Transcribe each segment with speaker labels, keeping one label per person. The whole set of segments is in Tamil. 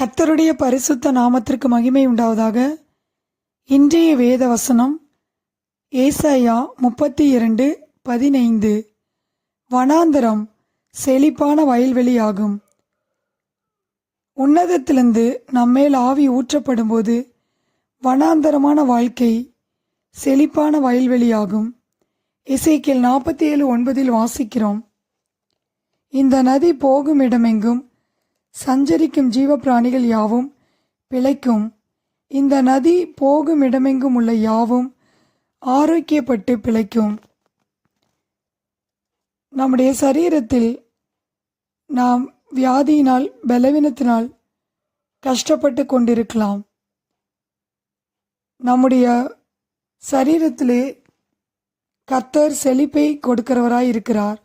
Speaker 1: கத்தருடைய பரிசுத்த நாமத்திற்கு மகிமை உண்டாவதாக. இன்றைய வேத வசனம் ஏசாயா முப்பத்தி இரண்டு பதினைந்து. வனாந்தரம் செழிப்பான வயல்வெளியாகும். உன்னதத்திலிருந்து நம்மேல் ஆவி ஊற்றப்படும்போது வனாந்தரமான வாழ்க்கை செழிப்பான வயல்வெளியாகும். இசைக்கில் நாற்பத்தி ஏழு ஒன்பதில் வாசிக்கிறோம். இந்த நதி போகும் இடமெங்கும் சஞ்சரிக்கும் ஜீவ பிராணிகள் யாவும் பிழைக்கும். இந்த நதி போகும் இடமெங்கும் உள்ள யாவும் ஆரோக்கியப்பட்டு பிழைக்கும். நம்முடைய சரீரத்தில் நாம் வியாதியினால் பலவீனத்தினால் கஷ்டப்பட்டு கொண்டிருக்கலாம். நம்முடைய சரீரத்திலே கத்தர் செழிப்பை கொடுக்கிறவராய் இருக்கிறார்.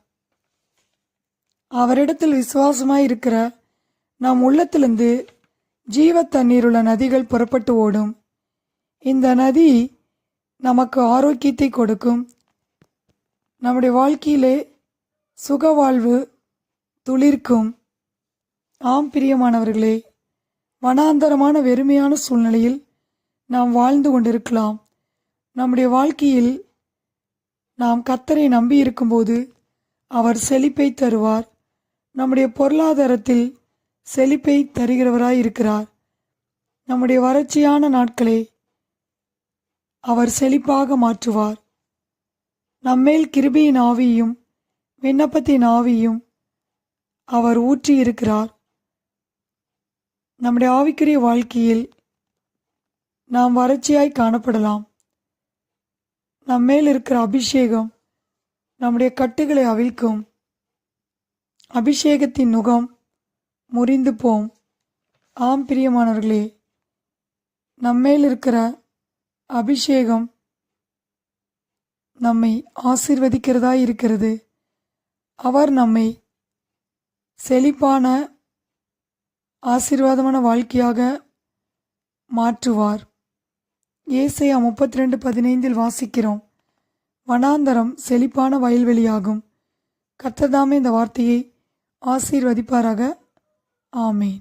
Speaker 1: அவரிடத்தில் விசுவாசமாய் இருக்கிற நம் உள்ளத்திலிருந்து ஜீவ தண்ணீருள்ள நதிகள் புறப்பட்டு ஓடும். இந்த நதி நமக்கு ஆரோக்கியத்தை கொடுக்கும். நம்முடைய வாழ்க்கையிலே சுக வாழ்வு துளிர்க்கும். ஆம் பிரியமானவர்களே வனாந்தரமான வெறுமையான சூழ்நிலையில் நாம் வாழ்ந்து கொண்டிருக்கலாம். நம்முடைய வாழ்க்கையில் நாம் கத்தரை நம்பி இருக்கும்போது அவர் செழிப்பை தருவார். நம்முடைய பொருளாதாரத்தில் செழிப்பை தருகிறவராய் இருக்கிறார். நம்முடைய வறட்சியான நாட்களை அவர் செழிப்பாக மாற்றுவார். நம்மேல் கிருபியின் ஆவியும் விண்ணப்பத்தின் ஆவியும் அவர் ஊற்றி இருக்கிறார். நம்முடைய ஆவிக்குரிய வாழ்க்கையில் நாம் வறட்சியாய் காணப்படலாம். நம்மேல் இருக்கிற அபிஷேகம் நம்முடைய கட்டுகளை அவிழ்க்கும். அபிஷேகத்தின் நுகம் முறிந்து போம் ஆம் பிரியமானவர்களே நம்மேல் இருக்கிற அபிஷேகம் நம்மை ஆசிர்வதிக்கிறதா இருக்கிறது அவர் நம்மை செழிப்பான ஆசீர்வாதமான வாழ்க்கையாக மாற்றுவார். ஏசையா முப்பத்தி ரெண்டு பதினைந்தில் வாசிக்கிறோம். வனாந்தரம் செழிப்பான வயல்வெளியாகும். கத்ததாமே இந்த வார்த்தையை ஆசீர்வதிப்பாராக. ஆமேன்